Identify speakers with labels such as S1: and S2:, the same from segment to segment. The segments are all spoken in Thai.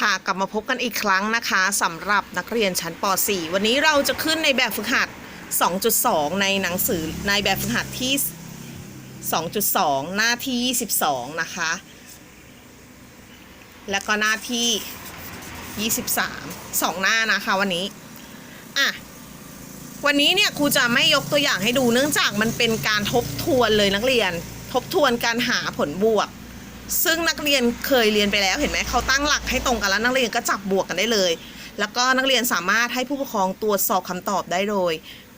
S1: ค่ะกลับมาพบกันอีกครั้งนะคะสำหรับนักเรียนชั้นป .4 วันนี้เราจะขึ้นในแบบฝึกหัด 2.2 ในหนังสือในแบบฝึกหัดที่ 2.2 หน้าที่ 22 นะคะ แล้วก็หน้าที่ 23 2 หน้านะคะวันนี้ อะ วันนี้เนี่ยครูจะไม่ยกตัวอย่างให้ดูเนื่องจากมันเป็นการทบทวนเลยนักเรียน ทบทวนการหาผลบวก ซึ่งนักเรียนเคยเรียนไปแล้วเห็นไหมเขาตั้งหลักให้ตรงกันแล้วนักเรียนก็จับบวกกันได้เลย แล้วก็นักเรียนสามารถให้ผู้ปกครองตรวจสอบคำตอบได้โดย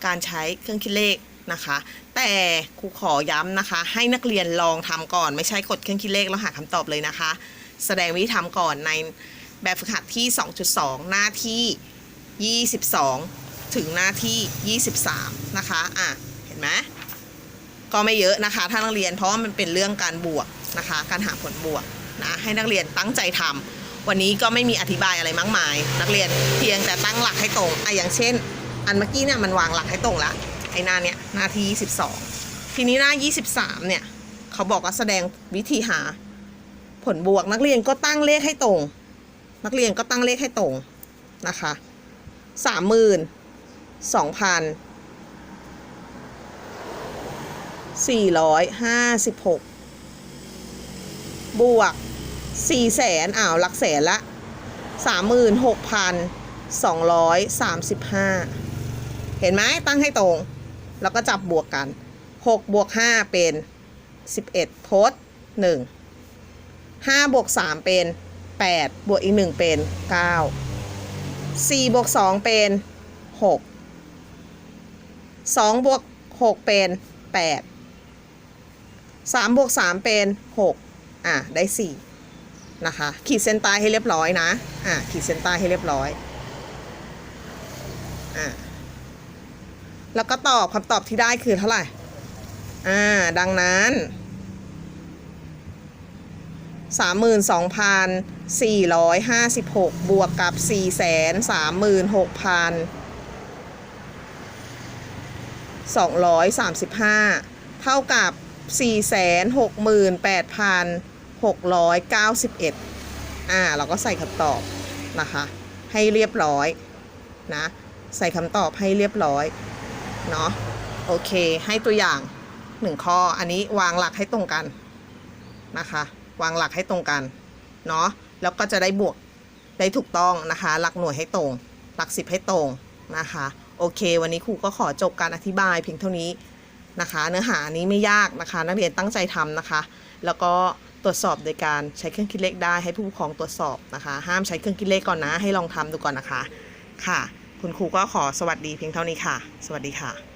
S1: การใช้เครื่องคิดเลขนะคะ แต่ครูขอย้ำนะคะ ให้นักเรียนลองทำก่อนไม่ใช่กดเครื่องคิดเลขแล้วหาคำตอบเลยนะคะ แสดงวิธีทำก่อนในแบบฝึกหัดที่ 2.2 หน้าที่ 22 ถึงหน้าที่ 23 นะคะ อะ เห็นไหม ก็ไม่เยอะนะคะ ถ้านักเรียน เพราะว่ามันเป็นเรื่องการบวก นะคะ การหาผลบวกนะให้นักเรียนตั้งใจทำวันนี้ก็ไม่มีอธิบายอะไรมากมาย นักเรียนเพียงแต่ตั้งหลักให้ตรงอะอย่างเช่น อันเมื่อกี้เนี่ยมันวางหลักให้ตรงละไอ้หน้าเนี่ยหน้าที่ 22 ทีนี้หน้า 23 เนี่ยเขาบอกว่าแสดงวิธีหาผลบวก นักเรียนก็ตั้งเลขให้ตรง นักเรียนก็ตั้งเลขให้ตรงนะคะสามหมื่นสองพัน456บหก บวก4แสนอ้าวหลักแสนละ 36,235 เห็นไหมตั้งให้ตรง แล้วก็จับบวกกัน 6 บวก 5 เป็น 11 ทด 1 5 บวก 3 เป็น 8 บวกอีก 1 เป็น 9 4 บวก 2 เป็น 6 2 บวก 6 เป็น8สามบวกสามเป็นหก อะได้สี่นะคะ ขีดเส้นใต้ให้เรียบร้อยนะอะขีดเส้นใต้ให้เรียบร้อยอะแล้วก็ตอบคำตอบที่ได้คือเท่าไหร่อ่าดังนั้นสามหมื่นสองพันสี่ร้อยห้าสิบหกบวกกับสี่แสนสามหมื่นหกพันสองร้อยสามสิบห้าเท่ากับ 691อ่าเราก็ใส่คำตอบนะคะ ให้เรียบร้อยนะ ใส่คำตอบให้เรียบร้อยเนาะโอเค ให้ตัวอย่างหนึ่งข้ออันนี้วางหลักให้ตรงกันนะคะ วางหลักให้ตรงกันเนาะแล้วก็จะได้บวกได้ถูกต้องนะคะ หลักหน่วยให้ตรง หลักสิบให้ตรงนะคะ โอเค วันนี้ครูก็ขอจบการอธิบายเพียงเท่านี้นะคะ เนื้อหานี้ไม่ยากนะคะ นักเรียนตั้งใจทำนะคะ แล้วก็ ตรวจสอบโดยการใช้เครื่องคิดเลขได้ให้ผู้ปกครองตรวจสอบนะคะ ห้ามใช้เครื่องคิดเลขก่อนนะ ให้ลองทำดูก่อนนะคะ ค่ะ คุณครูก็ขอสวัสดีเพียงเท่านี้ค่ะ สวัสดีค่ะ